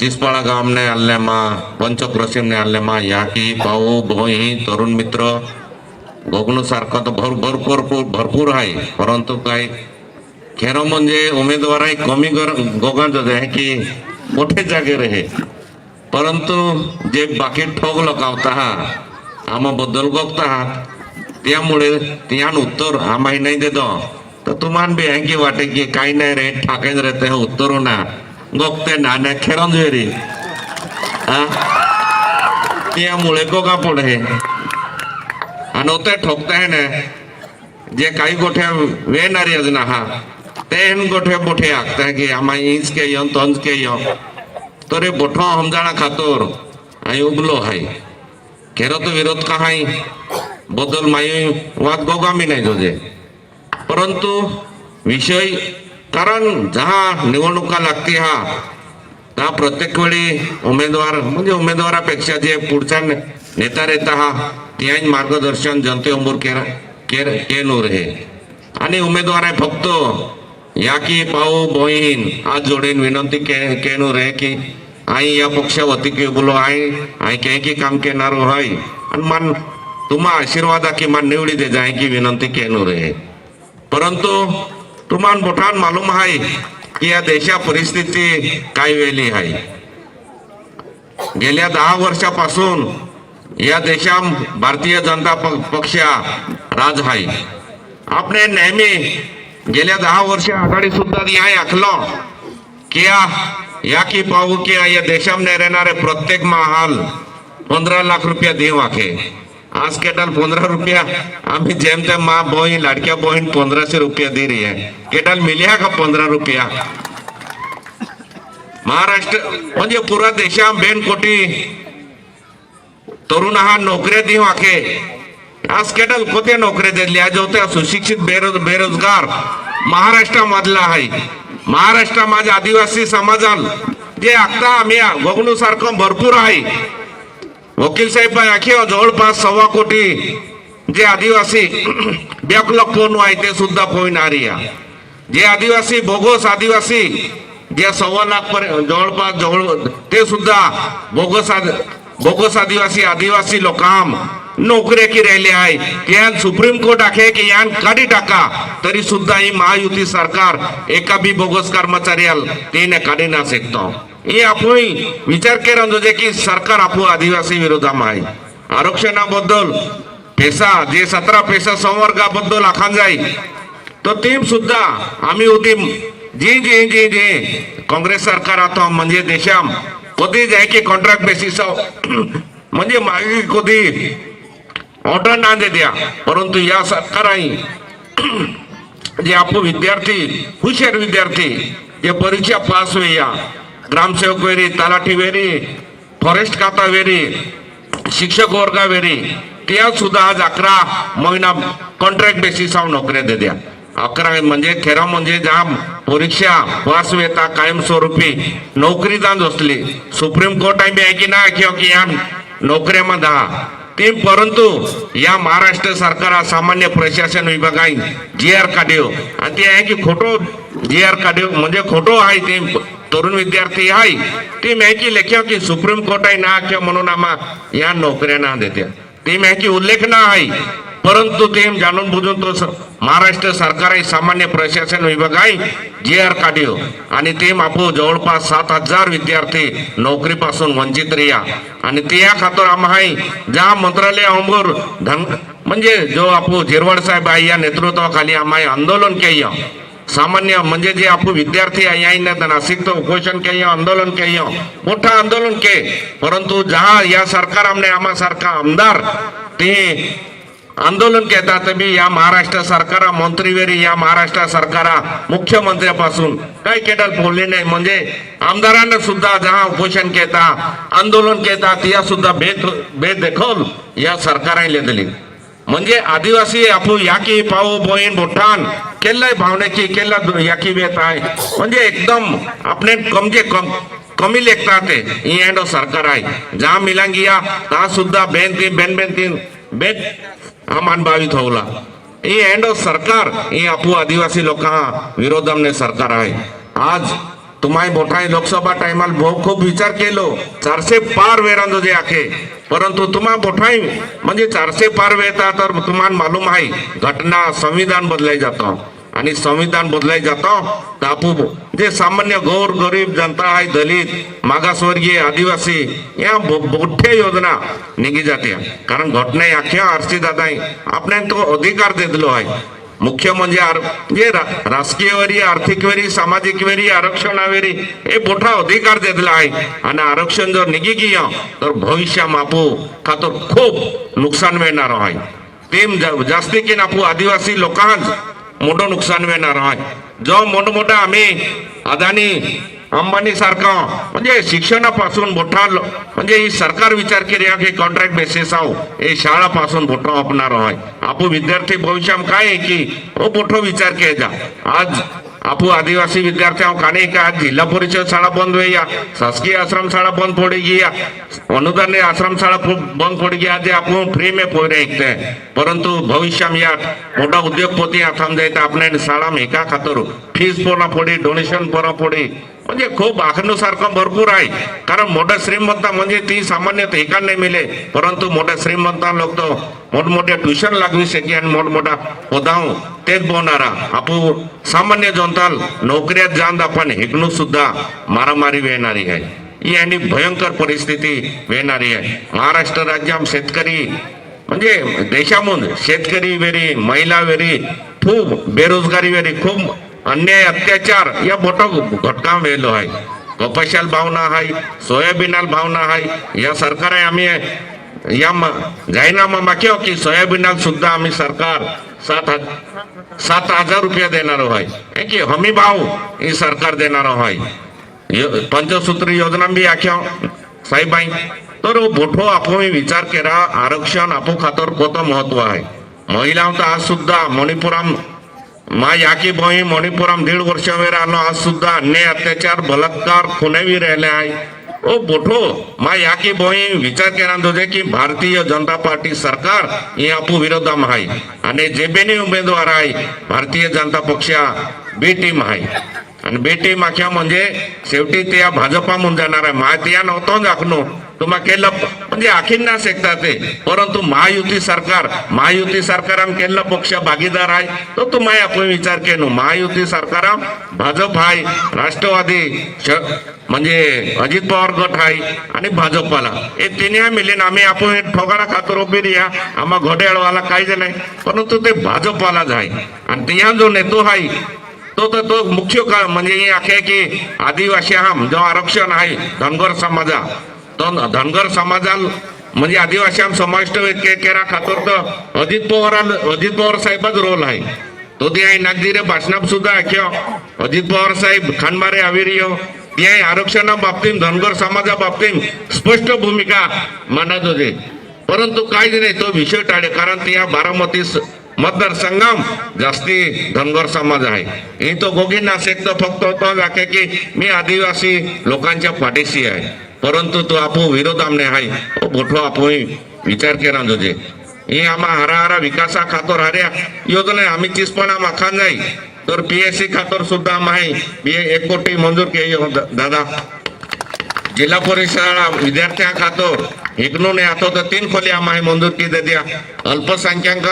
चिसपाळा गामने आल्ल्यामा पंचक्रोशीमने आल्ल्यामा या की भाऊ भोई तरुण मित्र गोगणू सारखं तर भर भरपूर भरपूर आहे परंतु काय खरं म्हणजे उमेदवाराही कमी कर गोगांचं आहे की मोठे जागे रहे परंतु जे बाकी ठोक लोक आहात आम्हा बद्दल गोगता आहात त्यामुळे त्यान उत्तर आम्हाही नाही देतो तर तुम्हाला बी आहे की वाटे की काही नाही रे ठाकायच रे ते उत्तर ना गोगते ना ना खेळून रे हा त्यामुळे गोगा पुढे आणि ते ठोकताय ना जे काही गोठ्या वेणारी अजून हा ते गोठे बोठे हाकता की आम्हा इंच के यो तंच के यो तो रे बोठो हमजाणा खातोर आई उगलो हाय खेरो तो विरोध का हाय बदल माई वाद गोगामी नाही तुझे परंतु विषय कारण जहा निवडणुका लागते हा त्या प्रत्येक वेळी उमेदवार म्हणजे उमेदवारापेक्षा जे पुढचा नेता रेता हा त्याच मार्गदर्शन जनतेसमोर केर केर केनूर हे. आणि उमेदवार आहे फक्त या की पाऊ बहीण आज जोडीन विनंती के केनूर आहे की आई या पक्षा वती की बोलो आई आई के की काम केणार होय आणि मान तुम्हा आशीर्वादा की मान निवडी दे जाय की विनंती केनूर आहे परंतु तुम्हाला मोठान मालूम आहे की या देशा परिस्थिती काय वेळी आहे. गेल्या दहा वर्षापासून या देशा भारतीय जनता पक्षा पक्ष राज आहे. आपणे नेहमी गेल्या दहा वर्ष आघाडी सुद्धा या आखलो की या की पाहू की या देशामध्ये राहणारे प्रत्येक महाल पंधरा लाख रुपया देऊ आखे. आज केटाल पंधरा रुपया। आम्ही जेम तेम मा लड़किया बहन पंद्रह पंधराशे रुपया दे रही है। केटाल मिल्या का पंधरा रुपया? महाराष्ट्र म्हणजे पुरा देशा बेन कोटी। तरुण हा नोकऱ्या देऊ आखे आज केटल कोते नोकऱ्या दिली आज होत्या सुशिक्षित बेरोज बेरोजगार। महाराष्ट्रामधला आहे महाराष्ट्र माझ्या आदिवासी समाजाल जे आता आम्ही बघणू सारखं भरपूर आहे वकील साहेब आखी जवळपास सव्वा कोटी जे आदिवासी बॅकलॉग फोन आहे ते सुद्धा पोहणारी आहे जे आदिवासी बोगस आदिवासी जे सव्वा लाख पर्यंत जवळपास जवळ ते सुद्धा बोगस बोगस आदिवासी आदिवासी लोकांम नोकऱ्या की राहिले आहे. की यान सुप्रीम कोर्ट आखे की यान काढी टाका तरी सुद्धा ही महायुती सरकार एका बी बोगस कर्मचाऱ्याला तेने काढी ना शकतो. हे आपण विचार केला जे की सरकार आपू आदिवासी विरोधाम आहे. आरक्षणाबद्दल पेसा जे सतरा पेसा संवर्गाबद्दल आखान जाईल तर ते सुद्धा आम्ही होती. जी जी जी जे. काँग्रेस सरकार आता म्हणजे देशाम कधी जाय की कॉन्ट्रॅक्ट बेसिस म्हणजे मागे कधी ऑर्डर ना दे द्या. परंतु या सरकाराई जे आपण विद्यार्थी हुशार विद्यार्थी जे परीक्षा पास होईया ग्रामसेवक वेरी तलाठी वेरी फॉरेस्ट खाता वेरी शिक्षक वर्गा वेरी त्या सुद्धा आज अकरा महिना कॉन्ट्रॅक्ट बेसिसावर नोकऱ्या दे द्या अकरा म्हणजे खेरा म्हणजे जाम परीक्षा वास वेता कायमस्वरूपी नोकरी जात असली सुप्रीम कोर्ट आम्ही आहे की ना किंवा की या नोकऱ्यामध्ये ते परंतु या महाराष्ट्र सरकार सामान्य प्रशासन विभागाने जी आर काढ्यो आणि ते आहे की खोटो जी आर काढ्यो म्हणजे खोटो आहे ते तरुण विद्यार्थी आहे ती माहिती लेख्या की सुप्रीम कोर्ट आहे ना किंवा म्हणून आम्हा या नोकऱ्या ना देत्या. ती माहिती उल्लेख ना आहे परंतु ते जाणून बुजून तो महाराष्ट्र सरकार आहे सामान्य प्रशासन विभाग आहे जे आर काढिओ आणि ते आपू जवळपास सात हजार विद्यार्थी नोकरीपासून वंचित रिया. आणि ते या खातर आम्हा आहे ज्या मंत्रालय अंबर धन म्हणजे जो आपू झिरवड साहेब आहे या नेतृत्वाखाली आम्हा आंदोलन केलं. सामान्य म्हणजे जे आपण विद्यार्थी आहे यायनं तर नाशिक तो के आंदोलन के मोठं आंदोलन के. परंतु जहा या सरकार आमने आम्हा सारखा आमदार ते आंदोलन घेतात मी या महाराष्ट्र सरकारा मंत्रीवेरी या महाराष्ट्र सरकारा मुख्यमंत्र्यापासून काही केटल बोलले नाही. म्हणजे आमदारांना सुद्धा जहा उपोषण केता आंदोलन केतात या सुद्धा भेद भेद देखोल या सरकारांनी दिली म्हणजे आदिवासी आपू याकी पाऊ बोईन बोठान केल्लाय भावनेची केल्ला याकी बेत आहे. म्हणजे एकदम आपणे कमजे कम कमी लेखता ते. ही एंडो सरकार आहे. जा मिलांगिया ता सुद्धा बेन ती बेन बेन तीन बेन हा मानभावित थवला ही एंडो सरकार ही आपू आदिवासी लोक विरोधमने सरकार आहे. आज तुम्हाला मोठा लोकसभा टायमाला खूप विचार केलो. चारशे पार वेरांदो जे आखे. परंतु तुम्हा मोठाई म्हणजे चारशे पार वेता तर तुम्हाला मालूम आहे घटना संविधान बदलाय जातो. आणि संविधान बदलाय जातो तापू जे सामान्य गौर गरीब जनता आहे दलित मागासवर्गीय आदिवासी या मोठ्या योजना निघी जाते. कारण घटना आख्या आरसी दादा आपण तो अधिकार दिलो आहे. मुख्य म्हणजे आर- जे रा- राजकीय वेरी आर्थिक वेरी सामाजिक वेरी आरक्षणावेरी हे मोठा अधिकार दिलेला आहे आणि आरक्षण जर निघी गेलं तर भविष्यात आपू खातर खूप नुकसान मिळणार आहे तेम जा- जास्ती की आपू आदिवासी लोकांच मोठं नुकसान मिळणार आहे जो मोठमोठा आम्ही अदानी अंबानी सारखा म्हणजे शिक्षणापासून मोठा म्हणजे ही सरकार विचार केली की कॉन्ट्रॅक्ट बेसिस आहो. हे शाळापासून मोठा आपणार आहे. आपू विद्यार्थी भविष्याम काय आहे की हो मोठो विचार केला आज आपू आदिवासी विद्यार्थी काने का आज जिल्हा परिषद शाळा बंद होईया शासकीय आश्रम शाळा बंद पड़ी गया अनुदान आश्रम शाळा बंद पड़ी गया जे आपण फ्री में पोरे ऐकते परंतु भविष्य में या मोठा उद्योगपती थांब जायत आपल्या शाळा में एका खातर. फीस पोरा पडी डोनेशन पोरा पडी म्हणजे खूप आखण्यासारखं भरपूर आहे. कारण मोठ्या श्रीमंता म्हणजे ती सामान्यतः एका नाही मिले परंतु मोठ्या श्रीमंत लोक तो मोठमोठ्या ट्युशन लागवी शकी आणि मोठमोठा पदाव तेच बोलणारा. आपू सामान्य जनताल नोकऱ्यात जाऊन आपण हेकणू सुद्धा मारामारी येणारी आहे. ही आणि भयंकर परिस्थिती येणारी आहे. महाराष्ट्र राज्यात शेतकरी म्हणजे देशामधून शेतकरी वेरी महिला वेरी खूप बेरोजगारी वेरी खूप अन्याय अत्याचार या मोठा घटका वेलो आहे. कपाशाल भावना आहे सोयाबीनाल भावना आहे. या सरकार आहे आम्ही या म- जाहीरनामा माग्यो हो की सोयाबीनाल सुद्धा आम्ही सरकार सात हजार सात हजार रुपया देणार आहे की हमी भाव ही सरकार देणार आहे यो- पंचसूत्री योजना बी आख्या साहेबाई तर हो मोठो आपो विचार केला आरक्षण आपो खातर कोणतं महत्त्व आहे. महिलांचं तर आज सुद्धा मणिपुराम मा याकी भाई मणिपुराम दीड वर्ष वेळ आलो आज सुद्धा अन्याय अत्याचार बलात्कार खुनेवी राहिले आहे. ओ बोठो मा याकी भाई विचार केला तुझे की भारतीय जनता पार्टी सरकार हे आपू विरोधाम आहे. आणि जे बेनी उमेदवार आहे भारतीय जनता पक्षा बी टीम आहे. आणि बेटी माख्या म्हणजे शेवटी ते भाजपा म्हणून जाणार आहे. मा त्या नव्हतो दाखनो तुम्हा केलं म्हणजे आखीन ना ते. परंतु महायुती सरकार महायुती सरकाराम केलं पक्ष भागीदार आहे. तो तुम्हाला आपण विचार केलो. महायुती सरकाराम भाजप आहे राष्ट्रवादी श- म्हणजे अजित पवार गट आहे आणि भाजपवाला. हे तिन्ही मिळून आम्ही आपण एक ठोगाडा खातो उभी रिया आम्हा घोड्याळवाला काहीच नाही. परंतु ते भाजपवालाच आहे. आणि त्या जो नेतो आहे. तो तर तो मुख्य का म्हणजे हे आहे की आदिवासी हा जो आरक्षण आहे धनगर समाजा. तो धनगर समाजाल म्हणजे आदिवासी आम समाविष्ट केला खातर तर अजित पवार अजित पवार साहेबच रोल आहे. तो ते आहे नागदिरे भाषणात सुद्धा आख्यो अजित पवार साहेब खानबारे आविरियो हो. ते आहे आरक्षणा बाबतीत धनगर समाजा बाबतीत स्पष्ट भूमिका मांडत होते. परंतु काहीच नाही तो विषय टाळे कारण ते या बारामतीस मतदारसंघाम जास्ती धनगर समाज आहे. ही तो गोगी नाशिक तर फक्त तो व्याख्या की मी आदिवासी लोकांच्या पाठीशी आहे. परंतु तो आपो विरोधामने आहे. ओ मोठो आपो विचार केला तुझे ही आम्हा हरा हरा विकासा खातोर हाऱ्या योजना आम्ही चिसपणा माखान जाई. तर पीएससी खातर सुद्धा आम्हा बी एक कोटी मंजूर केली हो दादा. जिल्हा परिषद विद्यार्थ्या खातोर एकनून आतो तर तीन खोली आम्हाला मंजूर की दे दिया अल्पसंख्याक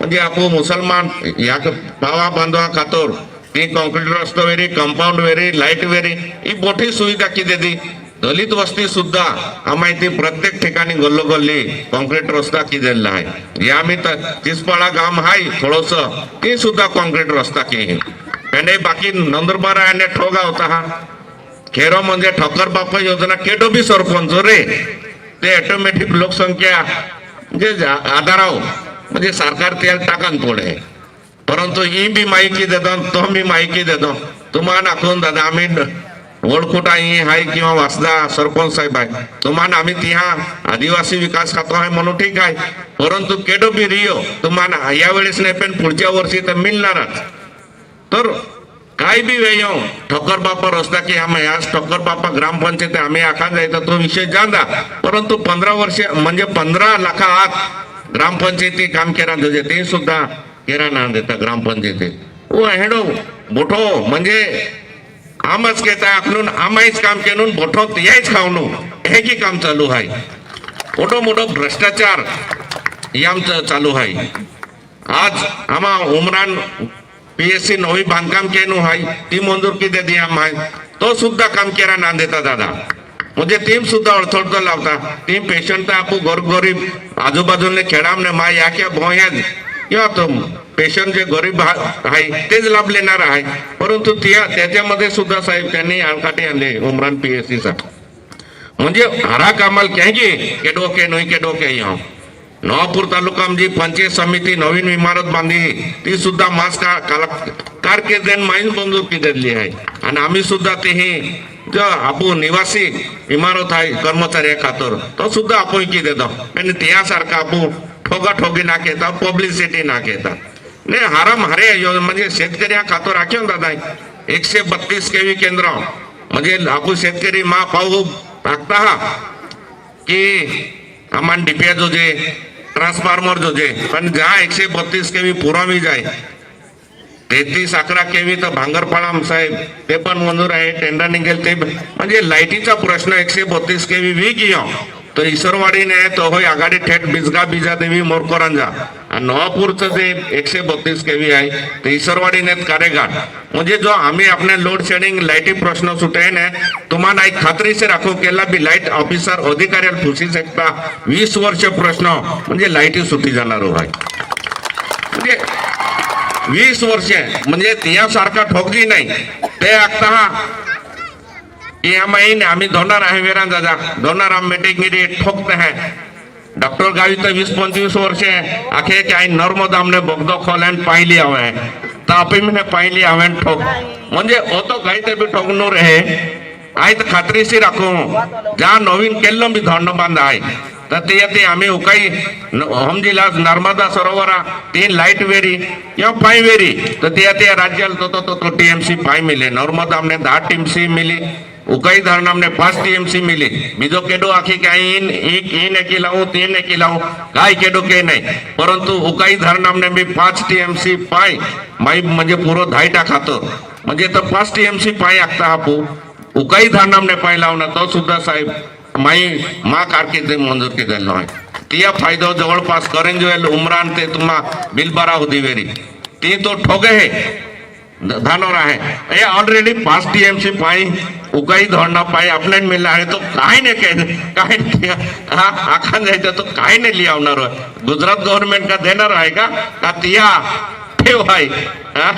म्हणजे आपू मुसलमान या भावा बांधवा खातोर ती कॉन्क्रीट रस्तो वेरी कंपाऊंड वेरी लाइट वेरी ही मोठी सुविधा किती देते दलित वस्ती सुद्धा आम्हा इथे प्रत्येक ठिकाणी गल्लोगल्ली कॉन्क्रीट रस्ता की दिलेला आहे. या मी तर तिसपाळा गाम आहे थोडस ते सुद्धा कॉन्क्रीट रस्ता की आणि बाकी नंदुरबार आणि ठोगा होता हा. खेरो म्हणजे ठोकर बापा योजना केडो बी सरपंच रे. ते ऑटोमॅटिक लोकसंख्या म्हणजे जा- आधाराव म्हणजे सरकार तेल टाकान पुढे परंतु ही बी माहिती देतो तो बी माहिती देतो. तुम्हाला दाखवून दादा आम्ही वळकुटा ही आहे किंवा वासदा सरपंच साहेब आहे. तुम्हाला आम्ही तिहा आदिवासी विकास खातो आहे म्हणून ठीक आहे. परंतु केडो बी रिओ तुम्हाला यावेळेस नाही पण पुढच्या वर्षी तर मिळणारच. तर काय बी वेळ येऊ ठोकर बापा रस्ता की आम्ही आज ठोकर बापा ग्रामपंचायत आम्ही आखा जायचा तो विषय जांदा परंतु पंधरा वर्ष म्हणजे पंधरा लाखा आत ग्रामपंचायती काम केला तुझे ते सुद्धा केरा ना देता ग्रामपंचायती ओ हेडो बोठो म्हणजे आमच घेता आपलून आमाईच काम केलं बोठो तेच खावणू हे की काम चालू आहे मोठो मोठो भ्रष्टाचार हे आमचं चालू आहे आज आम्हा उमरान पी एस सी नवी बांधकाम केलं आहे ती मंजूर किती दी आम आहे तो सुद्धा काम केला नांदेता दादा. म्हणजे टीम सुद्धा अडथळतो लावता। टीम पेशंट आपू गोरगरीब आजूबाजूने खेळामने मा या क्या भोयात किंवा तो पेशंट जे गरीब हा- आहे तेच लाभ लेणार आहे परंतु त्या त्याच्यामध्ये सुद्धा साहेब त्यांनी आणकाटे आणले उमरान पी एस म्हणजे हरा कामाल कॅगी के डोके नहीं के डोके या नवापूर तालुका जी पंचायत समिती नवीन इमारत बांधली. ती सुद्धा मास्क का काला- कारकिर्दीन माहीन मंजूर केलेली आहे. आणि आम्ही सुद्धा ते हे आपण निवासी इमारत आहे कर्मचारी खातर तो सुद्धा आपण की देतो आणि त्यासारखा आपण ठोगा ठोगी ना घेता पब्लिसिटी ना घेता नाही हाराम हारे यो- म्हणजे शेतकऱ्या खातर राख्यो ना दादा एकशे बत्तीस केवी केंद्र म्हणजे आपण शेतकरी मा पाहू टाकता हा की आम्हाला डीपीआय जोजे ट्रान्सफॉर्मर जोजे पण ज्या एकशे बत्तीस केवी पुरावी जाय तेहतीस अकरा केवी तर भांगरपाळाम साहेब ते पण मंजूर आहे टेंडर निघेल ते पण- म्हणजे लाईटीचा प्रश्न एकशे बत्तीस केवी वी कियो तर इसरवाडीने तो होय आघाडी थेट बिजगा बिजा देवी मोरकोरांजा. आणि नवापूरचं जे एकशे बत्तीस केवी आहे ते इसरवाडीने कार्यगाठ म्हणजे जो आम्ही आपल्या लोड शेडिंग लाईटी प्रश्न सुटे ना तुम्हाला एक खात्रीचे राखो केला बी लाइट ऑफिसर अधिकाऱ्याला फुसी शकता वीस वर्ष प्रश्न. म्हणजे लाईटी सुटी जाणार हो आहे वीस वर्ष म्हणजे त्यासारखा ठोकजी नाही ते आता कि हम आईने आम्ही धोणार आहे वेरा दादा धोणार आम मेटेगिरी ठोकते है डॉक्टर गावी तर वीस पंचवीस वर्ष आखे की आई नर्मद आमने बोगदो खोल्यान पाहिली हवे तापी मने पाहिली हवे ठोक म्हणजे ओतो काही ते बी ठोकणार आहे आई तर खात्रीशी राखू ज्या नवीन केल्लो बी धोंड बांध आहे રથયાત્રી આમે ઉકાઈ હમજીલા નર્મદા સરોવરા, તીન લાઇટ વેરી, યો પાઈ વેરી. તો ત્યાં ત્યાં રાજ્ય તો તો તો ટીએમસી પાઈ મિલે. નર્મદા અમને દા ટીએમસી મિલી, ઉકાઈ ધારણા અમને પાંચ ટીએમસી મિલી. બીજો કેડો આખી કે અહીં એક એને કે લાવું, તેને કી લાવું. કાંઈ કેડો કે નહીં. પરંતુ ઉકાઈ ધારણા અમને બી પાંચ ટીએમસી પાઈ માઈ મજે પૂરો ધાઈટા ખાતો. મજે તો પાંચ ટીએમસી પાઈ આખતા આપું. ઉકાઈ ધારણા અમને પાઈ લાવના, તો સુદ્ધા સાહેબ. माई मा कारकिर्दी मंजूर केलेलो आहे तिया फायदो जवळपास करंजवेल उमरान ते तुम्हा बिलबारा होती वेरी ती तो ठोगे है धानोर आहे हे ऑलरेडी पाच टीएमसी पाई उगाई धोरणा पाई आपल्याला मिळला आहे तो काय नाही काय काय नाही. हा आखान जायचं तो काय नाही लिहावणार आहे गुजरात गव्हर्नमेंट का देणार आहे का का तिया ठेव आहे हा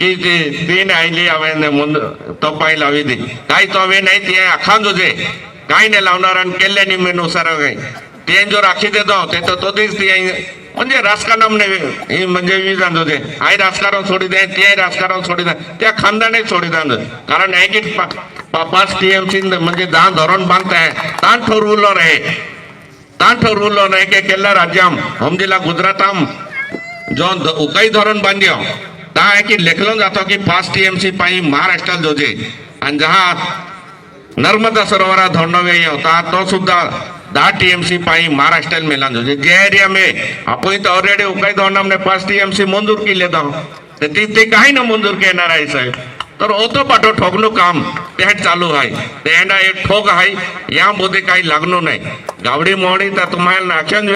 की ते तीन आईली हवे मुंद तो पाय लावी दे काय तो हवे नाही ते आखान जोजे काही नाही लावणार आणि केल्याने मेनुसार काही. जो राखी देतो ते तर तो दिस म्हणजे राजकारण हे म्हणजे विधान होते आई राजकारण सोडी दे ते राजकारण सोडी दे त्या खानदाने सोडी द्या कारण आहे की पा- पा- पाच टीएमसी म्हणजे दहा धोरण बांधताय ताण ठरवलं रे ताण ठरवलं नाही की केला राज्याम हमजिला गुजराताम. जो उकाई धोरण बांधियो. ता आहे की लेखलो जातो की पाच टीएमसी पाई महाराष्ट्रात जोजे. आणि जहा नर्मदा सरोवरा धोंडवे होता तो सुद्धा दहा टीएमसी पाई महाराष्ट्र मिला जोजे जे एरिया में आपण तो ऑलरेडी उकाई धोरण हमने पाच टीएमसी मंजूर केले तो तर ते ते काही ना मंजूर करणार आहे साहेब तर ओतो पाठो ठोकणं काम ते चालू आहे ते एक ठोक आहे या मध्ये काही लागणं नाही गावडी मोडी तर तुम्हाला नाख्यान